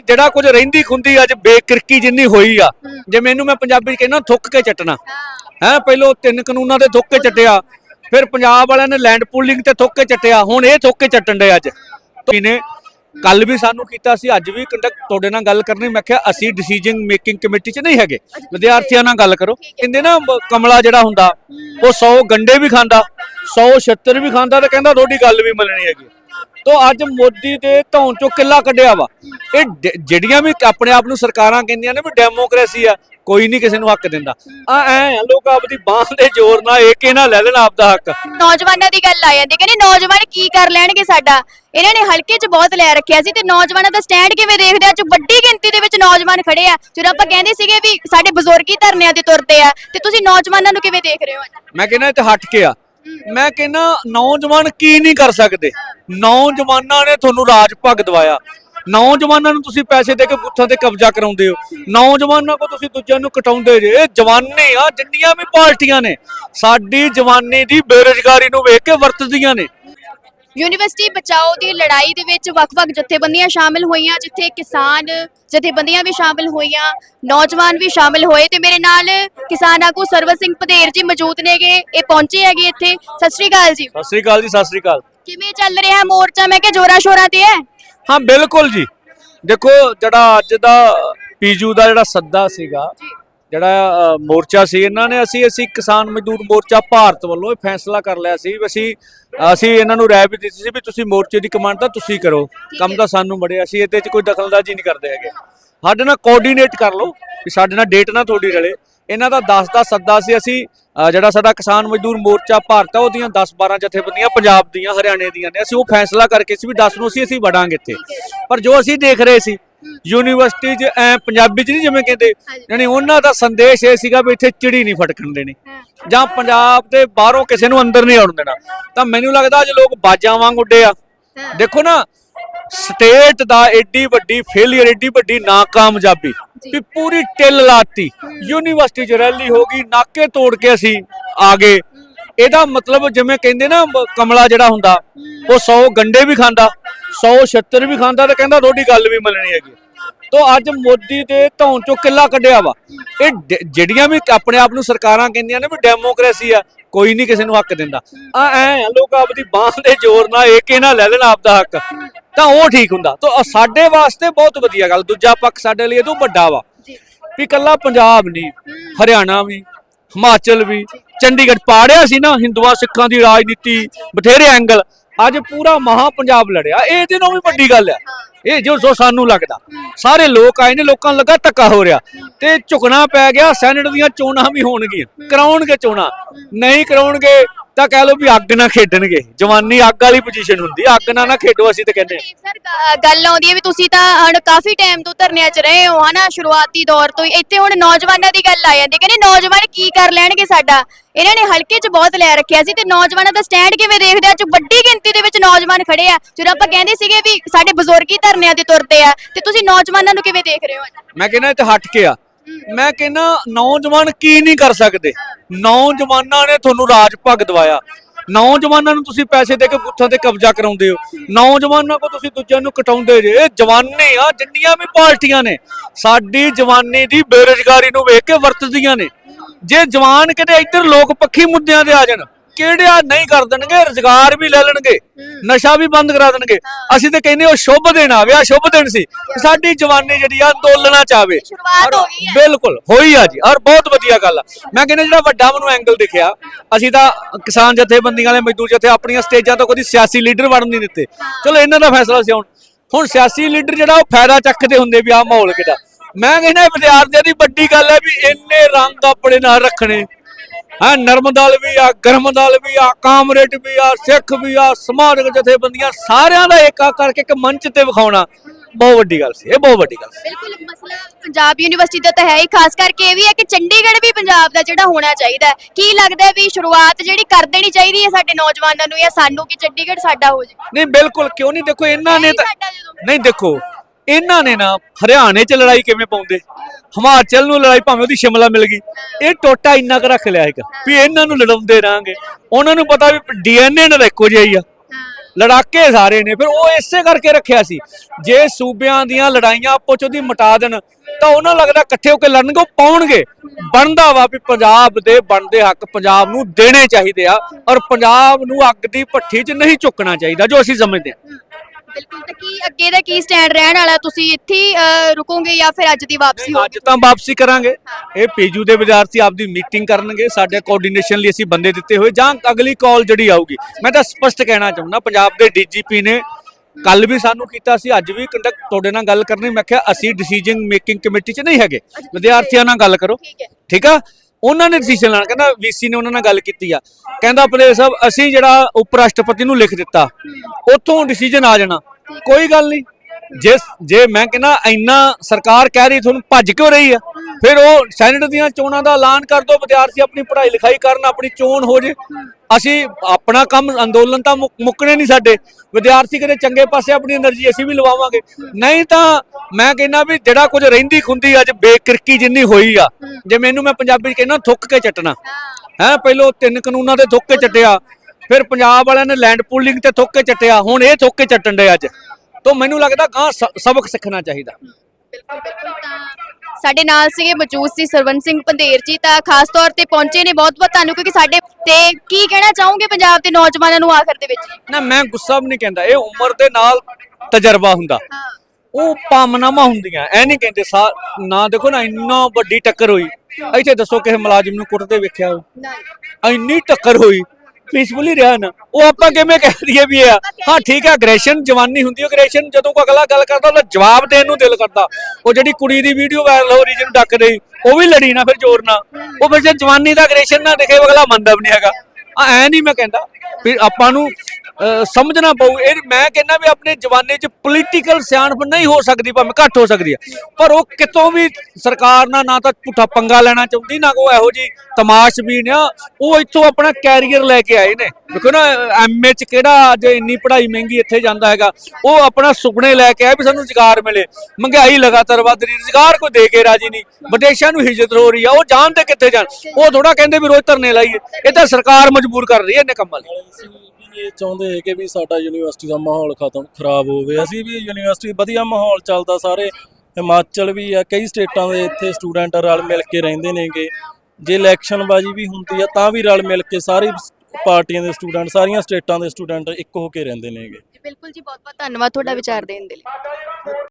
ਜਿਹੜਾ ਕੁਝ ਰਹਿੰਦੀ ਖੁੰਦੀ ਅੱਜ ਬੇਕਿਰਕੀ ਜਿੰਨੀ ਹੋਈ ਆ ਜੇ ਮੈਨੂੰ ਮੈਂ ਪੰਜਾਬੀ ਚ ਕਹਿੰਦਾ ਥੁੱਕ ਕੇ ਚੱਟਣਾ। ਹੈ। ਪਹਿਲੋਂ ਤਿੰਨ ਕਾਨੂੰਨਾਂ ਦੇ ਥੁੱਕ ਕੇ ਚੱਟਿਆ ਫਿਰ ਪੰਜਾਬ ਵਾਲਿਆਂ ਨੇ ਲੈਂਡ ਪੂਲਿੰਗ ਤੇ ਥੁੱਕ ਕੇ ਚੱਟਿਆ ਹੁਣ ਇਹ ਥੁੱਕ ਕੇ ਚੱਟਣ ਦੇ ਅੱਜ। ਨੇ ਕੱਲ ਵੀ ਸਾਨੂੰ ਕੀਤਾ ਸੀ ਅੱਜ ਵੀ ਕੰਡਕ ਤੁਹਾਡੇ ਨਾਲ ਗੱਲ ਕਰਨੀ ਮੈਂ ਕਿਹਾ ਅਸੀਂ ਡਿਸੀਜਨ ਮੇਕਿੰਗ ਕਮੇਟੀ 'ਚ ਨਹੀਂ ਹੈਗੇ। ਵਿਦਿਆਰਥੀਆਂ ਨਾਲ ਗੱਲ ਕਰੋ। ਕਹਿੰਦੇ ਨਾ ਕਮਲਾ ਜਿਹੜਾ ਹੁੰਦਾ ਉਹ 100 ਗੰਡੇ ਵੀ ਖਾਂਦਾ 100 ਛੱਤਰ ਵੀ ਖਾਂਦਾ ਤੇ ਕਹਿੰਦਾ ਤੁਹਾਡੀ ਗੱਲ ਵੀ ਮੰਨਣੀ ਹੈਗੀ। ਤੋ ਅੱਜ ਮੋਦੀ ਦੇ ਧੌਣ ਚੋਂ ਕਿੱਲਾ ਕੱਢਿਆ ਵਾ। ਇਹ ਡ- ਜਿਹੜੀਆਂ ਵੀ ਆਪਣੇ ਆਪ ਨੂੰ ਸਰਕਾਰਾਂ ਕਹਿੰਦੀਆਂ ਨੇ ਵੀ ਡੈਮੋਕ੍ਰੇਸੀ ਆ ਕੋਈ ਨਹੀਂ ਕਿਸੇ ਨੂੰ ਹੱਕ ਦਿੰਦਾ। ਆ ਐ ਲੋਕ ਆਪਦੀ ਬਾਹ ਦੇ ਜ਼ੋਰ ਨਾਲ ਏਕੇ ਨਾਲ ਲੈ ਲੈਣ ਆਪਦਾ ਹੱਕ। ਨੌਜਵਾਨਾਂ ਦੀ ਗੱਲ ਆ ਜਾਂਦੀ ਕਹਿੰਦੇ ਨੌਜਵਾਨ ਕੀ ਕਰ ਲੈਣਗੇ ਸਾਡਾ? ਇਹਨਾਂ ਨੇ ਹਲਕੇ 'ਚ ਬਹੁਤ ਲੈ ਰੱਖਿਆ ਸੀ ਤੇ ਨੌਜਵਾਨਾਂ ਦਾ ਸਟੈਂਡ ਕਿਵੇਂ ਦੇਖਦੇ ਆ? ਚ ਵੱਡੀ ਗਿਣਤੀ ਦੇ ਵਿੱਚ ਨੌਜਵਾਨ ਖੜੇ ਆ। ਜਦੋਂ ਆਪਾਂ ਕਹਿੰਦੇ ਸੀਗੇ ਵੀ ਸਾਡੇ ਬਜ਼ੁਰਗ ਹੀ ਧਰਨਿਆਂ ਤੇ ਤੁਰਦੇ ਆ ਤੇ ਤੁਸੀਂ ਨੌਜਵਾਨਾਂ ਨੂੰ ਕਿਵੇਂ ਦੇਖ ਰਹੇ ਹੋ ਅੱਜ? ਮੈਂ ਕਹਿੰਦਾ ਇਹ ਤੇ ਹਟ ਕੇ ਆ। ਮੈਂ ਕਹਿੰਦਾ ਨੌਜਵਾਨ ਕੀ ਨਹੀਂ ਕਰ ਸਕਦੇ? ਨੌਜਵਾਨਾਂ ਨੇ ਤੁਹਾਨੂੰ ਰਾਜ ਭਗ ਦਵਾਇਆ। ਨੌਜਵਾਨਾਂ ਨੂੰ ਤੁਸੀਂ ਪੈਸੇ ਦੇ ਕੇ ਬੁੱਥਾਂ ਤੇ ਕਬਜ਼ਾ ਕਰਾਉਂਦੇ ਹੋ। ਨੌਜਵਾਨਾਂ ਕੋ ਤੁਸੀਂ ਦੂਜਿਆਂ ਨੂੰ ਕਟਾਉਂਦੇ ਜੇ। ਜਵਾਨੇ ਆ, ਜਿੰਨੀਆਂ ਵੀ ਪਾਰਟੀਆਂ ਨੇ, ਸਾਡੀ ਜਵਾਨੀ ਦੀ ਬੇਰੁਜ਼ਗਾਰੀ ਨੂੰ ਵੇਖ ਕੇ ਵਰਤਦੀਆਂ ਨੇ। ਯੂਨੀਵਰਸਿਟੀ ਬਚਾਓ ਦੀ ਲੜਾਈ ਦੇ ਵਿੱਚ ਵੱਖ-ਵੱਖ ਜਥੇਬੰਦੀਆਂ ਸ਼ਾਮਿਲ ਹੋਈਆਂ ਜਿੱਥੇ ਕਿਸਾਨ ਜਥੇਬੰਦੀਆਂ ਵੀ ਸ਼ਾਮਿਲ ਹੋਈਆਂ ਨੌਜਵਾਨ ਵੀ ਸ਼ਾਮਿਲ ਹੋਏ ਤੇ ਮੇਰੇ ਨਾਲ ਕਿਸਾਨ ਆਗੂ ਸਰਵਰ ਸਿੰਘ ਪਧੇਰ ਜੀ ਮੌਜੂਦ ਨੇਗੇ ਇਹ ਪਹੁੰਚੇ ਹੈਗੇ ਇੱਥੇ। ਸਤਿ ਸ਼੍ਰੀ ਅਕਾਲ ਜੀ। ਸਤਿ ਸ੍ਰੀ ਅਕਾਲ ਜੀ ਸਤਿ ਸ੍ਰੀ ਅਕਾਲ। ਕਿਵੇਂ ਚੱਲ ਰਿਹਾ ਮੋਰਚਾ? ਮੈਂ ਕਿ ਜੋਰਾਂ ਸ਼ੋਰਾਂ ਤੇ ਹੈ? ਹਾਂ ਬਿਲਕੁਲ ਜੀ। ਦੇਖੋ ਜਿਹੜਾ ਅੱਜ ਦਾ ਪੀਜੂ ਦਾ ਜਿਹੜਾ ਸੱਦਾ ਸੀਗਾ ਜਿਹੜਾ ਮੋਰਚਾ ਸੀ ਇਹਨਾਂ ਨੇ ਅਸੀਂ ਅਸੀਂ ਕਿਸਾਨ ਮਜ਼ਦੂਰ ਮੋਰਚਾ ਭਾਰਤ ਵੱਲੋਂ ਇਹ ਫੈਸਲਾ ਕਰ ਲਿਆ ਸੀ ਵੀ ਅਸੀਂ ਅਸੀਂ ਇਹਨਾਂ ਨੂੰ ਰਾਏ ਵੀ ਦਿੱਤੀ ਸੀ ਵੀ ਤੁਸੀਂ ਮੋਰਚੇ ਦੀ ਕਮਾਂਡ ਤਾਂ ਤੁਸੀਂ ਕਰੋ ਕੰਮ ਤਾਂ ਸਾਨੂੰ ਬੜਿਆ ਸੀ ਇਹਦੇ 'ਚ ਕੋਈ ਦਖਲਅੰਦਾਜ਼ੀ ਨਹੀਂ ਕਰਦੇ ਹੈਗੇ। ਸਾਡੇ ਨਾਲ ਕੋਆਰਡੀਨੇਟ ਕਰ ਲਓ ਵੀ ਸਾਡੇ ਨਾਲ ਡੇਟ ਨਾ ਤੁਹਾਡੀ ਰਲੇ। ਇਹਨਾਂ ਦਾ 10 ਦਾ ਸੱਦਾ ਸੀ ਅਸੀਂ ਜਿਹੜਾ ਸਾਡਾ ਕਿਸਾਨ ਮਜ਼ਦੂਰ ਮੋਰਚਾ ਭਾਰਤ ਆ ਉਹਦੀਆਂ 10 12 ਜਥੇਬੰਦੀਆਂ ਪੰਜਾਬ ਦੀਆਂ ਹਰਿਆਣੇ ਦੀਆਂ ਨੇ ਅਸੀਂ ਉਹ ਫੈਸਲਾ ਕਰਕੇ ਸੀ ਵੀ 10 ਨੂੰ ਅਸੀਂ ਅਸੀਂ ਵੜਾਂਗੇ ਇੱਥੇ। ਪਰ ਜੋ ਅਸੀਂ ਦੇਖ ਰਹੇ ਸੀ ਯੂਨੀਵਰਸਿਟੀ 'ਚ ਐ ਪੰਜਾਬੀ 'ਚ ਨਹੀਂ ਜਿਵੇਂ ਕਹਿੰਦੇ ਯਾਨੀ ਉਹਨਾਂ ਦਾ ਸੰਦੇਸ਼ ਇਹ ਸੀਗਾ ਵੀ ਇੱਥੇ ਚਿੜੀ ਨਹੀਂ ਫਟਕਣ ਦੇਣੀ। ਜਾਂ ਪੰਜਾਬ ਦੇ ਬਾਹਰੋਂ ਕਿਸੇ ਨੂੰ ਅੰਦਰ ਨਹੀਂ ਆਉਣ ਦੇਣਾ। ਤਾਂ ਮੈਨੂੰ ਲੱਗਦਾ ਅੱਜ ਲੋਕ ਬਾਜਾਂ ਵਾਂਗ ਉੱਡੇ ਆ। ਦੇਖੋ ਨਾ ਸਟੇਟ ਦਾ ਏਡੀ ਵੱਡੀ ਫੇਲਿਅਰ ਏਡੀ ਵੱਡੀ ਨਾਕਾਮਯਾਬੀ ਵੀ ਪੂਰੀ ਟਿੱਲ ਲਾਤੀ। ਯੂਨੀਵਰਸਿਟੀ 'ਚ ਰੈਲੀ ਹੋ ਗਈ ਨਾਕੇ ਤੋੜ ਕੇ ਅਸੀਂ ਆ ਗਏ। ਇਹਦਾ ਮਤਲਬ ਜਿਵੇਂ ਕਹਿੰਦੇ ਨਾ ਬ- ਕਮਲਾ ਜਿਹੜਾ ਹੁੰਦਾ ਉਹ 100 ਗੰਡੇ ਵੀ ਖਾਂਦਾ 100 ਛੱਤਰ ਵੀ ਖਾਂਦਾ ਤੇ ਕਹਿੰਦਾ ਤੁਹਾਡੀ ਗੱਲ ਵੀ ਮੰਨਣੀ ਹੈਗੀ। ਤੋ ਅੱਜ ਮੋਦੀ ਦੇ ਧੌਣ ਚੋਂ ਕਿੱਲਾ ਕੱਢਿਆ ਵਾ। ਇਹ ਡ- ਜਿਹੜੀਆਂ ਵੀ ਆਪਣੇ ਆਪ ਨੂੰ ਸਰਕਾਰਾਂ ਕਹਿੰਦੀਆਂ ਨੇ ਵੀ ਡੈਮੋਕ੍ਰੇਸੀ ਆ ਕੋਈ ਨਹੀਂ ਕਿਸੇ ਨੂੰ ਹੱਕ ਦਿੰਦਾ। ਆ ਐ ਆ, ਲੋਕ ਆਪਦੀ ਬਾਹ ਦੇ ਜ਼ੋਰ ਨਾਲ ਏਕੇ ਨਾਲ ਲੈ ਲੈਣ ਆਪਦਾ ਹੱਕ। ਤਾਂ ਉਹ ਠੀਕ ਹੁੰਦਾ। ਤੋ ਆਹ ਸਾਡੇ ਵਾਸਤੇ ਬਹੁਤ ਵਧੀਆ ਗੱਲ ਦੂਜਾ ਪੱਖ ਸਾਡੇ ਲਈ ਇਹ ਤੋਂ ਵੱਡਾ ਵਾ। ਵੀ ਕੱਲਾ ਪੰਜਾਬ ਨਹੀਂ ਹਰਿਆਣਾ ਵੀ ਹਿਮਾਚਲ ਵੀ ਚੰਡੀਗੜ੍ਹ ਪਾੜਿਆ ਸੀ ਨਾ ਹਿੰਦੂਆਂ, ਸਿੱਖਾਂ ਦੀ ਰਾਜਨੀਤੀ, ਬਥੇਰੇ ਐਂਗਲ ਅੱਜ ਪੂਰਾ ਮਹਾ ਪੰਜਾਬ ਲੜਿਆ। ਇਹ ਇਹਦੇ ਨਾਲੋਂ ਵੀ ਵੱਡੀ ਗੱਲ ਹੈ। ਇਹ ਜੋ ਜੋ ਸਾਨੂੰ ਲੱਗਦਾ। ਸਾਰੇ ਲੋਕ ਆਏ ਨੇ, ਲੋਕਾਂ ਨੂੰ ਲੱਗਾ ਧੱਕਾ ਹੋ ਰਿਹਾ। ਤੇ ਝੁਕਣਾ ਪੈ ਗਿਆ, ਸੈਨੇਟ ਦੀਆਂ ਚੋਣਾਂ ਵੀ ਹੋਣਗੀਆਂ। ਕਰਾਉਣਗੇ ਚੋਣਾਂ। ਨਹੀਂ ਕਰਾਉਣਗੇ ਤਾਂ ਕਹਿ ਲਓ ਵੀ ਅੱਗ ਨਾਲ ਖੇਡਣਗੇ ਜਵਾਨੀ ਅੱਗ ਵਾਲੀ ਪੋਜੀਸ਼ਨ ਹੁੰਦੀ ਆ, ਅੱਗ ਨਾਲ ਨਾ ਖੇਡੋ ਅਸੀਂ ਤਾਂ ਕਹਿੰਦੇ ਹਾਂ। ਸਰ ਗ- ਗੱਲ ਆਉਂਦੀ ਹੈ ਵੀ ਤੁਸੀਂ ਤਾਂ ਹੁਣ ਕਾਫੀ ਟਾਈਮ ਤੋਂ ਧਰਨਿਆਂ 'ਚ ਰਹੇ ਹੋ ਹਨਾ ਸ਼ੁਰੂਆਤੀ ਦੌਰ ਤੋਂ ਹੀ। ਇੱਥੇ ਹੁਣ ਨੌਜਵਾਨਾਂ ਦੀ ਗੱਲ ਆ ਜਾਂਦੀ। ਕਹਿੰਦੇ ਨੌਜਵਾਨ ਕੀ ਕਰ ਲੈਣਗੇ ਸਾਡਾ ਇਹਨਾਂ ਨੇ ਹਲਕੇ 'ਚ ਬਹੁਤ ਲੈ ਰੱਖਿਆ ਸੀ ਤੇ ਨੌਜਵਾਨਾਂ ਦਾ ਸਟੈਂਡ ਕਿਵੇਂ ਦੇਖਦੇ ਆ ਚ ਵੱਡੀ ਗਿਣਤੀ ਦੇ ਵਿੱਚ ਨੌਜਵਾਨ ਖੜੇ ਆ ਜਦੋਂ ਆਪਾਂ ਕਹਿੰਦੇ ਸੀਗੇ ਵੀ ਸਾਡੇ ਬਜ਼ੁਰਗ ਹੀ ਧਰਨਿਆਂ ਤੇ ਤੁਰਦੇ ਆ ਤੇ ਤੁਸੀਂ ਨੌਜਵਾਨਾਂ ਨੂੰ ਕਿਵੇਂ ਦੇਖ ਰਹੇ ਹੋ ਅੱਜ? ਮੈਂ ਕਹਿੰਦਾ ਇਹ ਤੇ ਹਟ ਕੇ ਆ ਮੈਂ ਕਹਿੰਦਾ ਨੌਜਵਾਨ ਕੀ ਨਹੀਂ ਕਰ ਸਕਦੇ? ਨੌਜਵਾਨਾਂ ਨੇ ਤੁਹਾਨੂੰ ਰਾਜ ਭਗ ਦਵਾਇਆ। ਨੌਜਵਾਨਾਂ ਨੂੰ ਤੁਸੀਂ ਪੈਸੇ ਦੇ ਕੇ ਬੁੱਥਾਂ ਤੇ ਕਬਜ਼ਾ ਕਰਾਉਂਦੇ ਹੋ। ਨੌਜਵਾਨਾਂ ਕੋ ਤੁਸੀਂ ਦੂਜਿਆਂ ਨੂੰ ਕਟਾਉਂਦੇ ਜੇ। ਇਹ ਜਵਾਨੀ ਆ, ਜਿੰਨੀਆਂ ਵੀ ਪਾਰਟੀਆਂ ਨੇ, ਸਾਡੀ ਜਵਾਨੀ ਦੀ ਬੇਰੁਜ਼ਗਾਰੀ ਨੂੰ ਵੇਖ ਕੇ ਵਰਤਦੀਆਂ ਨੇ। ਜੇ ਜਵਾਨ ਕਿਤੇ ਇੱਧਰ ਲੋਕ ਪੱਖੀ ਮੁੱਦਿਆਂ ਤੇ ਆ ਜਾਣ ਕਿਹੜਿਆ ਨਹੀਂ ਕਰ ਦੇਣਗੇ ਰੁਜ਼ਗਾਰ ਵੀ ਲੈ ਲੈਣਗੇ ਨਸ਼ਾ ਵੀ ਬੰਦ ਕਰਾ ਦੇਣਗੇ। ਅਸੀਂ ਤਾਂ ਕਹਿੰਦੇ ਉਹ ਸ਼ੁਭ ਦਿਨ ਆ ਸ਼ੁਭ ਦਿਨ ਸੀ। ਸਾਡੀ ਜਵਾਨੀ ਜਿਹੜੀ ਆ ਅੰਦੋਲਨਾਂ ਚ ਆਵੇ। ਸ਼ੁਰੂਆਤ ਔਰ ਹੋ ਗਈ ਹੈ। ਬਿਲਕੁਲ ਹੋਈ ਆ ਜੀ ਔਰ ਬਹੁਤ ਵਧੀਆ ਗੱਲ ਆ। ਮੈਂ ਕਹਿੰਦਾ ਜਿਹੜਾ ਵੱਡਾ ਮੈਨੂੰ ਐਂਗਲ ਦਿਖਿਆ ਅਸੀਂ ਤਾਂ ਕਿਸਾਨ ਜਥੇਬੰਦੀਆਂ ਵਾਲੇ ਮਜ਼ਦੂਰ ਜਥੇ ਆਪਣੀਆਂ ਸਟੇਜਾਂ ਤੋਂ ਕਦੀ ਸਿਆਸੀ ਲੀਡਰ ਵੜਨ ਨਹੀਂ ਦਿੱਤੇ। ਚਲੋ ਇਹਨਾਂ ਦਾ ਫੈਸਲਾ ਸੀ ਹੁਣ। ਹੁਣ ਸਿਆਸੀ ਲੀਡਰ ਜਿਹੜਾ ਉਹ ਫਾਇਦਾ ਚੱਕਦੇ ਹੁੰਦੇ ਵੀ ਆਹ ਮਾਹੌਲ ਕਿਦਾ ਮੈਂ ਕਹਿੰਦਾ ਵਿਦਿਆਰਥੀਆਂ ਦੀ ਵੱਡੀ ਗੱਲ ਹੈ ਵੀ ਇੰਨੇ ਰੰਗ ਆਪਣੇ ਨਾਲ ਰੱਖਣੇ। ਹਾਂ ਨਰਮ ਦਲ ਵੀ ਆ ਗਰਮ ਦਲ ਵੀ ਆ ਕਾਮਰੇਡ ਵੀ ਆ ਸਿੱਖ ਵੀ ਆ ਸਮਾਜਿਕ ਜਥੇਬੰਦੀਆਂ ਸਾਰਿਆਂ ਦਾ ਏਕਾ ਕਰਕੇ ਇੱਕ ਮੰਚ ਤੇ ਵਿਖਾਉਣਾ ਬਹੁਤ ਵੱਡੀ ਗੱਲ ਸੀ ਇਹ ਬਹੁਤ ਵੱਡੀ ਗੱਲ ਸੀ। ਬਿਲਕੁਲ ਮਸਲਾ ਪੰਜਾਬ ਯੂਨੀਵਰਸਿਟੀ ਦਾ ਤਾਂ ਹੈ ਹੀ ਖਾਸ ਕਰਕੇ ਇਹ ਵੀ ਹੈ ਕਿ ਚੰਡੀਗੜ੍ਹ ਵੀ ਪੰਜਾਬ ਦਾ ਜਿਹੜਾ ਹੋਣਾ ਚਾਹੀਦਾ ਹੈ। ਕੀ ਲੱਗਦਾ ਹੈ ਵੀ ਸ਼ੁਰੂਆਤ ਜਿਹੜੀ ਕਰ ਦੇਣੀ ਚਾਹੀਦੀ ਹੈ ਸਾਡੇ ਨੌਜਵਾਨਾਂ ਨੂੰ ਜਾਂ ਸਾਨੂੰ ਕਿ ਚੰਡੀਗੜ੍ਹ ਸਾਡਾ ਹੋ ਜਾਵੇ ਨਹੀਂ ਬਿਲਕੁਲ ਕਿਉਂ ਨਹੀਂ? ਦੇਖੋ ਇਹਨਾਂ ਨੇ ਤਾਂ ਸਾਡਾ ਜਦੋਂ ਨਹੀਂ ਦੇਖੋ ਇਹਨਾਂ ਨੇ ਨਾ ਹਰਿਆਣੇ 'ਚ ਲੜਾਈ ਕਿਵੇਂ ਪਾਉਂਦੇ? ਹਿਮਾਚਲ ਨੂੰ ਲੜਾਈ ਭਾਵੇਂ ਉਹਦੀ ਸ਼ਿਮਲਾ ਮਿਲ ਗਈ। ਇਹ ਟੋਟਾ ਇੰਨਾ ਕੁ ਰੱਖ ਲਿਆ ਇੱਕ, ਵੀ ਇਹਨਾਂ ਨੂੰ ਲੜਾਉਂਦੇ ਰਾਂਗੇ ਉਹਨਾਂ ਨੂੰ ਪਤਾ ਵੀ ਡੀਐਨਏ ਨਾਲ ਇੱਕੋ ਜਿਹਾ ਹੀ ਆ। ਲੜਾਕੇ ਸਾਰੇ ਨੇ, ਫਿਰ ਉਹ ਇਸੇ ਕਰਕੇ ਰੱਖਿਆ ਸੀ। ਜੇ ਸੂਬਿਆਂ ਦੀਆਂ ਲੜਾਈਆਂ ਆਪੋ ਚ ਉਹਦੀ ਮਿਟਾ ਦੇਣ, ਤਾਂ ਉਹਨਾਂ ਨੂੰ ਲੱਗਦਾ ਇਕੱਠੇ ਹੋ ਕੇ ਲੜਨਗੇ, ਉਹ ਪਾਉਣਗੇ। ਬਣਦਾ ਵਾ ਵੀ ਪੰਜਾਬ ਦੇ ਬਣਦੇ ਹੱਕ ਪੰਜਾਬ ਨੂੰ ਦੇਣੇ ਚਾਹੀਦੇ ਆ, ਔਰ ਪੰਜਾਬ ਨੂੰ ਅੱਗ ਦੀ ਭੱਠੀ 'ਚ ਨਹੀਂ ਝੁਕਣਾ ਚਾਹੀਦਾ ਜੋ ਅਸੀਂ ਸਮਝਦੇ ਹਾਂ ਬਿਲਕੁਲ ਤਾਂ ਕੀ ਅੱਗੇ ਦਾ ਕੀ ਸਟੈਂਡ ਰਹਿਣ ਵਾਲਾ? ਤੁਸੀਂ ਇੱਥੇ ਰੁਕੋਗੇ ਜਾਂ ਫਿਰ ਅੱਜ ਦੀ ਵਾਪਸੀ ਹੋਊਗੀ? ਅੱਜ ਤਾਂ ਵਾਪਸੀ ਕਰਾਂਗੇ। ਇਹ ਪੀਜੂ ਦੇ ਵਿਦਿਆਰਥੀ ਆਪਦੀ ਮੀਟਿੰਗ ਕਰਨਗੇ। ਸਾਡੇ ਕੋਆਰਡੀਨੇਸ਼ਨ ਲਈ ਅਸੀਂ ਬੰਦੇ ਦਿੱਤੇ ਹੋਏ। ਜਾਂ ਅਗਲੀ ਕਾਲ ਜਿਹੜੀ ਆਊਗੀ ਮੈਂ ਤਾਂ ਸਪਸ਼ਟ ਕਹਿਣਾ ਚਾਹੁੰਦਾ ਪੰਜਾਬ ਦੇ ਡੀਜੀਪੀ ਨੇ ਕੱਲ ਵੀ ਸਾਨੂੰ ਕੀਤਾ ਸੀ ਅੱਜ ਵੀ ਕੰਡਕਟ ਤੁਹਾਡੇ ਨਾਲ ਗੱਲ ਕਰਨੀ। ਮੈਂ ਕਿਹਾ ਅਸੀਂ ਡਿਸੀਜਨ ਮੇਕਿੰਗ ਕਮੇਟੀ 'ਚ ਨਹੀਂ ਹੈਗੇ। ਵਿਦਿਆਰਥੀਆਂ ਨਾਲ ਗੱਲ ਕਰੋ। ਠੀਕ ਹੈ। ਠੀਕ ਆ? ਉਹਨਾਂ ਨੇ ਡਿਸੀਜਨ ਲੈਣਾ, ਕਹਿੰਦਾ ਵੀਸੀ ਨੇ ਉਹਨਾਂ ਨਾਲ ਗੱਲ ਕੀਤੀ ਆ। ਕਹਿੰਦਾ ਪ੍ਰੇਮ ਸਾਹਿਬ ਅਸੀਂ ਜਿਹੜਾ ਉਪ ਰਾਸ਼ਟਰਪਤੀ ਨੂੰ ਲਿਖ ਦਿੱਤਾ, ਉੱਥੋਂ ਡਿਸੀਜਨ ਆ ਜਾਣਾ। ਕੋਈ ਗੱਲ ਨਹੀਂ। ਜੇ ਜੇ ਮੈਂ ਕਹਿੰਦਾ ਇੰਨਾ ਸਰਕਾਰ ਕਹਿ ਰਹੀ ਤੁਹਾਨੂੰ ਭੱਜ ਕਿਉਂ ਰਹੀ ਆ? ਫਿਰ ਉਹ ਸੈਨੇਟ ਦੀਆਂ ਚੋਣਾਂ ਦਾ ਐਲਾਨ ਕਰ ਦਿਓ, ਵਿਦਿਆਰਥੀ ਆਪਣੀ ਪੜ੍ਹਾਈ ਲਿਖਾਈ ਕਰਨ, ਆਪਣੀ ਚੋਣ ਹੋ ਜੇ। ਅਸੀਂ ਆਪਣਾ ਕੰਮ ਅੰਦੋਲਨ ਤਾਂ ਮੁੱਕਣੇ ਨਹੀਂ ਸਾਡੇ। ਵਿਦਿਆਰਥੀ ਕਿਤੇ ਚੰਗੇ ਪਾਸੇ ਆਪਣੀ એનર્ਜੀ ਅਸੀਂ ਵੀ ਲਵਾਵਾਂਗੇ। ਨਹੀਂ ਤਾਂ ਮੈਂ ਕਹਿੰਦਾ ਵੀ ਜਿਹੜਾ ਕੁਝ ਰਹਿੰਦੀ ਖੁੰਦੀ ਅੱਜ ਬੇਕਿਰਕੀ ਜਿੰਨੀ ਹੋਈ ਆ ਜੇ ਮੈਨੂੰ ਮੈਂ ਪੰਜਾਬੀ ਚ ਕਹਿੰਦਾ ਥੁੱਕ ਕੇ ਚੱਟਣਾ। ਹੈ। ਪਹਿਲੋ ਤਿੰਨ ਕਾਨੂੰਨਾਂ ਤੇ ਥੁੱਕ ਕੇ ਚੱਟਿਆ ਫਿਰ ਪੰਜਾਬ ਵਾਲਿਆਂ ਨੇ ਲੈਂਡ ਪੂਲਿੰਗ ਤੇ ਥੁੱਕ ਕੇ ਚੱਟਿਆ ਹੁਣ ਇਹ ਥੁੱਕ ਕੇ ਚੱਟਣ ਦੇ ਅੱਜ। ਤੋਂ ਮੈਨੂੰ ਲੱਗਦਾ ਗਾਂ ਸਬਕ ਸਿੱਖਣਾ ਚਾਹੀਦਾ। ਸਾਡੇ ਨਾਲ ਸੀਗੇ ਮੌਜੂਦ ਸੀ ਸਰਵਨ ਸਿੰਘ ਪੰਧੇਰ ਜੀ ਤਾਂ ਖਾਸ ਤੌਰ ਤੇ ਪਹੁੰਚੇ ਨੇ ਬਹੁਤ ਬਹੁਤ ਤੁਹਾਨੂੰ ਕਿਉਂਕਿ ਸਾਡੇ ਤੇ ਕੀ ਕਹਿਣਾ ਚਾਹੋਗੇ ਪੰਜਾਬ ਦੇ ਨੌਜਵਾਨਾਂ ਨੂੰ ਆਖਰ ਦੇ ਵਿੱਚ? ਨਾ ਮੈਂ ਗੁੱਸਾ ਵੀ ਨਹੀਂ ਕਹਿੰਦਾ ਇਹ ਉਮਰ ਦੇ ਨਾਲ ਤਜਰਬਾ ਹੁੰਦਾ। ਉਹ ਪਾਮਨਾਮਾ ਹੁੰਦੀਆਂ ਐ ਨਹੀਂ ਕਹਿੰਦੇ ਸਾ ਨਾ ਦੇਖੋ ਨਾ ਇੰਨਾ ਵੱਡੀ ਟੱਕਰ ਹੋਈ। ਇੱਥੇ ਦੱਸੋ ਕਿਸੇ ਮੁਲਾਜ਼ਮ ਨੂੰ ਕੁੱਟਦੇ ਵੇਖਿਆ ਹੋ ਨਹੀਂ। ਇੰਨੀ ਟੱਕਰ ਹੋਈ। ਪੀਸਫੁਲੀ ਰਿਹਾ ਨਾ। ਉਹ ਆਪਾਂ ਕਿਵੇਂ ਕਹਿ ਦਈਏ ਵੀ ਆ। ਹਾਂ ਠੀਕ ਹੈ ਅਗਰੈਸ਼ਨ ਜਵਾਨੀ ਹੁੰਦੀ ਹੈ ਅਗਰੈਸ਼ਨ ਜਦੋਂ ਕੋਈ ਅਗਲਾ ਗੱਲ ਕਰਦਾ ਉਹਦਾ ਜਵਾਬ ਦੇਣ ਨੂੰ ਦਿਲ ਕਰਦਾ। ਉਹ ਜਿਹੜੀ ਕੁੜੀ ਦੀ ਵੀਡੀਓ ਵਾਇਰਲ ਹੋ ਰਹੀ ਜਿਹਨੂੰ ਡੱਕ ਰਹੀ ਉਹ ਵੀ ਲੜੀ ਨਾ ਫਿਰ ਜ਼ੋਰ ਨਾਲ। ਉਹ ਫਿਰ ਜੇ ਜਵਾਨੀ ਦਾ ਅਗਰੈਸ਼ਨ ਨਾ ਦਿਖੇ ਅਗਲਾ ਮੰਨਦਾ ਵੀ ਨਹੀਂ ਹੈਗਾ। ਆ ਐ ਨਹੀਂ ਮੈਂ ਕਹਿੰਦਾ ਫਿਰ ਆਪਾਂ ਨੂੰ ਸਮਝਣਾ ਪਊ। ਇਹ ਮੈਂ ਕਹਿੰਦਾ ਵੀ ਆਪਣੇ ਜਵਾਨੇ 'ਚ ਪੋਲੀਟੀਕਲ ਸਿਆਣਪ ਨਹੀਂ ਹੋ ਸਕਦੀ, ਭਾਵੇਂ ਘੱਟ ਹੋ ਸਕਦੀ ਹੈ। ਪਰ ਉਹ ਕਿਤੋਂ ਵੀ ਸਰਕਾਰ ਨਾਲ ਨਾ ਤਾਂ ਪੁੱਠਾ ਪੰਗਾ ਲੈਣਾ ਚਾਹੁੰਦੀ, ਨਾ ਕੋਈ ਇਹੋ ਜੀ ਤਮਾਸ਼ਬੀਨ ਆ। ਉਹ ਇੱਥੋਂ ਆਪਣਾ ਕੈਰੀਅਰ ਲੈ ਕੇ ਆਏ ਨੇ। ਦੇਖੋ ਨਾ ਐਮਏ 'ਚ ਕਿਹੜਾ ਅੱਜ ਇੰਨੀ ਪੜ੍ਹਾਈ ਮਹਿੰਗੀ ਇੱਥੇ ਜਾਂਦਾ ਹੈਗਾ? ਉਹ ਆਪਣਾ ਸੁਪਨੇ ਲੈ ਕੇ ਆਏ ਵੀ ਸਾਨੂੰ ਰੁਜ਼ਗਾਰ ਮਿਲੇ। ਮਹਿੰਗਾਈ ਲਗਾਤਾਰ ਵੱਧ ਰਹੀ, ਰੁਜ਼ਗਾਰ ਕੋਈ ਦੇ ਕੇ ਰਾਜੀ ਨਹੀਂ। ਵਿਦੇਸ਼ਾਂ ਨੂੰ ਹਿਜਰਤ ਹੋ ਰਹੀ ਆ, ਉਹ ਜਾਣਦੇ ਕਿੱਥੇ ਜਾਣ? ਉਹ ਥੋੜਾ ਕਹਿੰਦੇ ਵੀ ਰੋਜ਼ ਧਰਨੇ ਲਾਈਏ। ਇਹ ਤਾਂ ਸਰਕਾਰ ਮਜਬੂਰ ਕਰ ਰਹੀ ਹੈ ਇਹਨੇ ਕੰਮਾਂ ਲਈ। ਅਸੀਂ ਵੀ ਇਹ ਚਾਹੁੰਦੇ ਹੈ ਕਿ ਵੀ ਸਾਡਾ ਯੂਨੀਵਰਸਿਟੀ ਦਾ ਮਾਹੌਲ ਖਤਮ ਖਰਾਬ ਹੋਵੇ। ਅਸੀਂ ਵੀ ਯੂਨੀਵਰਸਿਟੀ ਵਧੀਆ ਮਾਹੌਲ ਚੱਲਦਾ ਸਾਰੇ। ਹਿਮਾਚਲ ਵੀ ਆ ਕਈ ਸਟੇਟਾਂ ਦੇ ਇੱਥੇ ਸਟੂਡੈਂਟ ਰਲ ਮਿਲ ਕੇ ਰਹਿੰਦੇ ਨੇਗੇ। ਜੇ ਇਲੈਕਸ਼ਨ ਬਾਜੀ ਵੀ ਹੁੰਦੀ ਆ, ਤਾਂ ਵੀ ਰਲ ਮਿਲ ਕੇ ਸਾਰੀ ਪਾਰਟੀਆਂ ਦੇ ਸਟੂਡੈਂਟ, ਸਾਰੀਆਂ ਸਟੇਟਾਂ ਦੇ ਸਟੂਡੈਂਟ ਇੱਕ ਹੋ ਕੇ ਰਹਿੰਦੇ ਨੇਗੇ। ਬਿਲਕੁਲ ਜੀ ਬਹੁਤ ਬਹੁਤ ਧੰਨਵਾਦ ਤੁਹਾਡਾ ਵਿਚਾਰ ਦੇਣ ਦੇ ਲਈ।